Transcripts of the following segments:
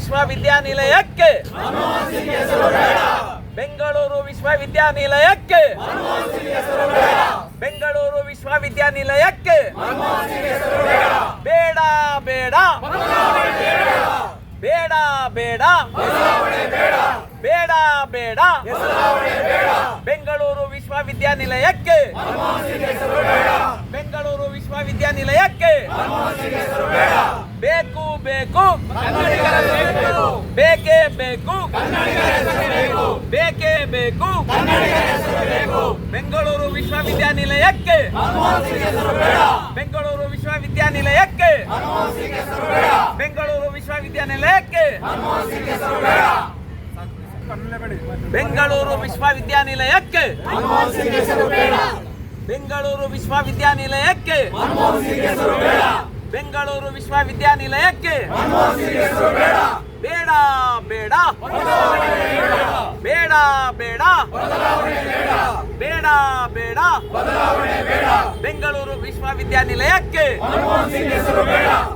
ವಿಶ್ವವಿದ್ಯಾನಿಲಯಕ್ಕೆ. ಬೆಂಗಳೂರು ವಿಶ್ವವಿದ್ಯಾನಿಲಯಕ್ಕೆ. ಬೆಂಗಳೂರು ವಿಶ್ವವಿದ್ಯಾನಿಲಯಕ್ಕೆ. ಬೇಡ ಬೇಡ. ಬೇಡ ಬೇಡ. ಬೇಡ ಬೇಡ. ಬೆಂಗಳೂರು ವಿಶ್ವವಿದ್ಯಾನಿಲಯಕ್ಕೆ. ಬೆಂಗಳೂರು ವಿಶ್ವವಿದ್ಯಾನಿಲಯಕ್ಕೆ. ಬೇಕು ಬೇಕು. ಬೇಕೇ. ಬೇಕು ಬೇಕೇ. ಬೇಕು. ಬೆಂಗಳೂರು ವಿಶ್ವವಿದ್ಯಾನಿಲಯಕ್ಕೆ. ಬೆಂಗಳೂರು ವಿಶ್ವವಿದ್ಯಾನಿಲಯಕ್ಕೆ. ಬೆಂಗಳೂರು ವಿಶ್ವವಿದ್ಯಾನಿಲಯಕ್ಕೆ. ಬೆಂಗಳೂರು ವಿಶ್ವವಿದ್ಯಾನಿಲಯಕ್ಕೆ. ಬೆಂಗಳೂರು ವಿಶ್ವವಿದ್ಯಾನಿಲಯಕ್ಕೆ. ಬೆಂಗಳೂರು ವಿಶ್ವವಿದ್ಯಾನಿಲಯಕ್ಕೆ. ಬೇಡ ಬೇಡ. ಬೇಡ ಬೇಡ. ಬೇಡ ಬೇಡ. ಬೆಂಗಳೂರು ವಿಶ್ವವಿದ್ಯಾನಿಲಯಕ್ಕೆ.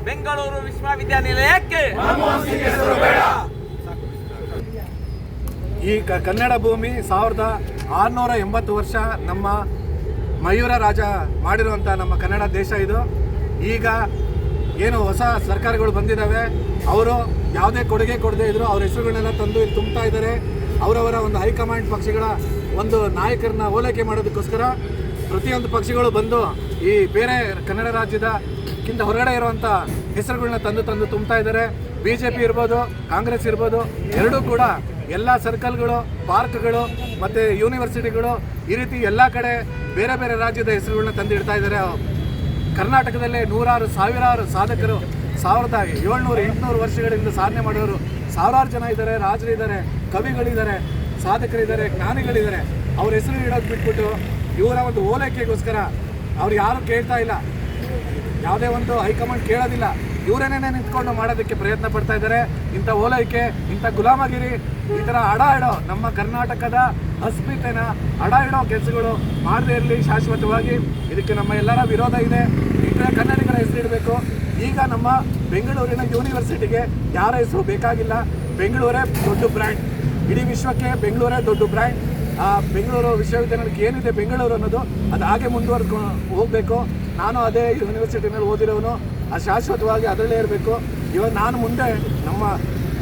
ಬೆಂಗಳೂರು ವಿಶ್ವವಿದ್ಯಾನಿಲಯಕ್ಕೆ. ಈ ಕನ್ನಡ ಭೂಮಿ ಸಾವಿರದ ಆರುನೂರ ಎಂಬತ್ತು ವರ್ಷ ನಮ್ಮ ಮಯೂರ ರಾಜ ಮಾಡಿರುವಂಥ ನಮ್ಮ ಕನ್ನಡ ದೇಶ ಇದು. ಈಗ ಏನು ಹೊಸ ಸರ್ಕಾರಗಳು ಬಂದಿದ್ದಾವೆ ಅವರು ಯಾವುದೇ ಕೊಡುಗೆ ಕೊಡದೇ ಇದ್ರು ಅವ್ರ ಹೆಸರುಗಳನ್ನೆಲ್ಲ ತಂದು ಇಲ್ಲಿ ತುಂಬ್ತಾ ಇದ್ದಾರೆ. ಅವರವರ ಒಂದು ಹೈಕಮಾಂಡ್ ಪಕ್ಷಗಳ ಒಂದು ನಾಯಕರನ್ನ ಓಲೈಕೆ ಮಾಡೋದಕ್ಕೋಸ್ಕರ ಪ್ರತಿಯೊಂದು ಪಕ್ಷಗಳು ಬಂದು ಈ ಬೇರೆ ಕನ್ನಡ ರಾಜ್ಯದ ಕಿಂತ ಹೊರಗಡೆ ಇರುವಂಥ ಹೆಸರುಗಳನ್ನ ತಂದು ತಂದು ತುಂಬ್ತಾ ಇದ್ದಾರೆ. ಬಿ ಜೆ ಪಿ ಇರ್ಬೋದು, ಕಾಂಗ್ರೆಸ್ ಇರ್ಬೋದು, ಎರಡೂ ಕೂಡ ಎಲ್ಲ ಸರ್ಕಲ್ಗಳು, ಪಾರ್ಕ್ಗಳು ಮತ್ತು ಯೂನಿವರ್ಸಿಟಿಗಳು ಈ ರೀತಿ ಎಲ್ಲ ಕಡೆ ಬೇರೆ ಬೇರೆ ರಾಜ್ಯದ ಹೆಸರುಗಳನ್ನ ತಂದಿಡ್ತಾ ಇದ್ದಾರೆ. ಕರ್ನಾಟಕದಲ್ಲೇ ನೂರಾರು, ಸಾವಿರಾರು ಸಾಧಕರು, ಸಾವಿರದ ಏಳ್ನೂರು, ಎಂಟುನೂರು ವರ್ಷಗಳಿಂದ ಸಾಧನೆ ಮಾಡೋರು ಸಾವಿರಾರು ಜನ ಇದ್ದಾರೆ, ರಾಜರಿದ್ದಾರೆ, ಕವಿಗಳಿದ್ದಾರೆ, ಸಾಧಕರಿದ್ದಾರೆ, ಜ್ಞಾನಿಗಳಿದ್ದಾರೆ. ಅವ್ರ ಹೆಸರು ಇಡೋದು ಬಿಟ್ಬಿಟ್ಟು ಇವರ ಒಂದು ಓಲೈಕೆಗೋಸ್ಕರ ಅವ್ರು ಯಾರು ಕೇಳ್ತಾ ಇಲ್ಲ. ಯಾವುದೇ ಒಂದು ಹೈಕಮಾಂಡ್ ಕೇಳೋದಿಲ್ಲ. ಇವರೇನೇ ನಿಂತ್ಕೊಂಡು ಮಾಡೋದಕ್ಕೆ ಪ್ರಯತ್ನ ಪಡ್ತಾ ಇದ್ದಾರೆ. ಇಂಥ ಓಲೈಕೆ, ಇಂಥ ಗುಲಾಮಗಿರಿ, ಈ ಥರ ಅಡ ಇಡೋ ನಮ್ಮ ಕರ್ನಾಟಕದ ಅಸ್ಮಿತೆನ ಅಡ ಇಡೋ ಕೆಲಸಗಳು ಮಾಡದೇ ಇರಲಿ ಶಾಶ್ವತವಾಗಿ. ಇದಕ್ಕೆ ನಮ್ಮ ಎಲ್ಲರ ವಿರೋಧ ಇದೆ. ಕಡೆ ಕನ್ನಡಿಗರ ಹೆಸರಿಡಬೇಕು ಈಗ ನಮ್ಮ ಬೆಂಗಳೂರಿನ ಯೂನಿವರ್ಸಿಟಿಗೆ ಯಾರ ಹೆಸರು ಬೇಕಾಗಿಲ್ಲ. ಬೆಂಗಳೂರೇ ದೊಡ್ಡ ಬ್ರ್ಯಾಂಡ್. ಇಡೀ ವಿಶ್ವಕ್ಕೆ ಬೆಂಗಳೂರೇ ದೊಡ್ಡ ಬ್ರ್ಯಾಂಡ್. ಆ ಬೆಂಗಳೂರು ವಿಶ್ವವಿದ್ಯಾಲಯಕ್ಕೆ ಏನಿದೆ ಬೆಂಗಳೂರು ಅನ್ನೋದು, ಅದು ಹಾಗೆ ಮುಂದುವರ್ಕೊಂಡು ಹೋಗಬೇಕು. ನಾನು ಅದೇ ಯೂನಿವರ್ಸಿಟಿನಲ್ಲಿ ಓದಿರೋನು. ಅದು ಶಾಶ್ವತವಾಗಿ ಅದರಲ್ಲೇ ಇರಬೇಕು. ಇವಾಗ ನಾನು ಮುಂದೆ ನಮ್ಮ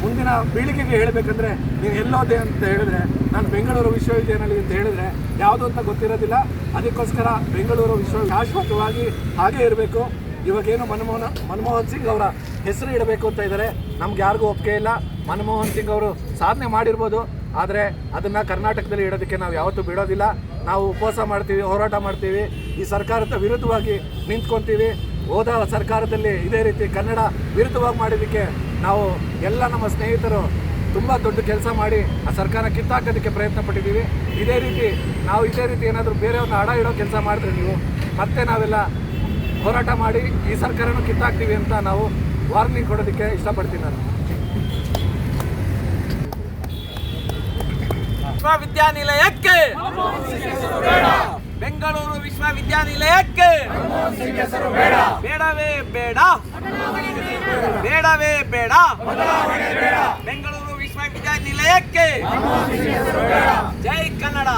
ಮುಂದಿನ ಪೀಳಿಗೆಗೆ ಹೇಳಬೇಕಂದ್ರೆ ನೀವು ಎಲ್ಲೋದೆ ಅಂತ ಹೇಳಿದ್ರೆ, ನಾನು ಬೆಂಗಳೂರು ವಿಶ್ವವಿದ್ಯಾನಿಲಯ ಅಂತ ಹೇಳಿದ್ರೆ ಯಾವುದು ಅಂತ ಗೊತ್ತಿರೋದಿಲ್ಲ. ಅದಕ್ಕೋಸ್ಕರ ಬೆಂಗಳೂರು ವಿಶ್ವ ಶಾಶ್ವತವಾಗಿ ಹಾಗೇ ಇರಬೇಕು. ಇವಾಗೇನು ಮನಮೋಹನ, ಮನಮೋಹನ್ ಸಿಂಗ್ ಅವರ ಹೆಸರು ಇಡಬೇಕು ಅಂತ ಇದ್ದಾರೆ. ನಮ್ಗೆ ಯಾರಿಗೂ ಒಪ್ಪಿಗೆ ಇಲ್ಲ. ಮನಮೋಹನ್ ಸಿಂಗ್ ಅವರು ಸಾಧನೆ ಮಾಡಿರ್ಬೋದು. ಆದರೆ ಅದನ್ನು ಕರ್ನಾಟಕದಲ್ಲಿ ಇಡೋದಕ್ಕೆ ನಾವು ಯಾವತ್ತೂ ಬಿಡೋದಿಲ್ಲ. ನಾವು ಉಪವಾಸ ಮಾಡ್ತೀವಿ, ಹೋರಾಟ ಮಾಡ್ತೀವಿ. ಈ ಸರ್ಕಾರದ ವಿರುದ್ಧವಾಗಿ ನಿಂತ್ಕೊತೀವಿ. ಹೋದ ಸರ್ಕಾರದಲ್ಲಿ ಇದೇ ರೀತಿ ಕನ್ನಡ ವಿರುದ್ಧವಾಗಿ ಮಾಡಿದ್ದಕ್ಕೆ ನಾವು ಎಲ್ಲ ನಮ್ಮ ಸ್ನೇಹಿತರು ತುಂಬ ದೊಡ್ಡ ಕೆಲಸ ಮಾಡಿ ಆ ಸರ್ಕಾರ ಕಿತ್ತಾಕೋದಕ್ಕೆ ಪ್ರಯತ್ನ ಪಟ್ಟಿದ್ದೀವಿ. ಇದೇ ರೀತಿ ನಾವು ಇದೇ ರೀತಿ ಏನಾದರೂ ಬೇರೆಯವ್ರನ್ನ ಅಡ ಇಡೋ ಕೆಲಸ ಮಾಡಿದ್ರೆ ನೀವು ಮತ್ತೆ ನಾವೆಲ್ಲ ಹೋರಾಟ ಮಾಡಿ ಈ ಸರ್ಕಾರನ ಕಿತ್ತಾಕ್ತೀವಿ ಅಂತ ನಾವು ವಾರ್ನಿಂಗ್ ಕೊಡೋದಕ್ಕೆ ಇಷ್ಟಪಡ್ತೀನಿ ನಾನು. ವಿಶ್ವವಿದ್ಯಾನಿಲಯಕ್ಕೆ ಬೆಂಗಳೂರು ವಿಶ್ವವಿದ್ಯಾನಿಲಯಕ್ಕೆ. ಬೇಡವೇ ಬೇಡ. ಬೇಡವೇ ಬೇಡ. ಬೆಂಗಳೂರು ವಿಶ್ವವಿದ್ಯಾನಿಲಯಕ್ಕೆ. ಜೈ ಕನ್ನಡ.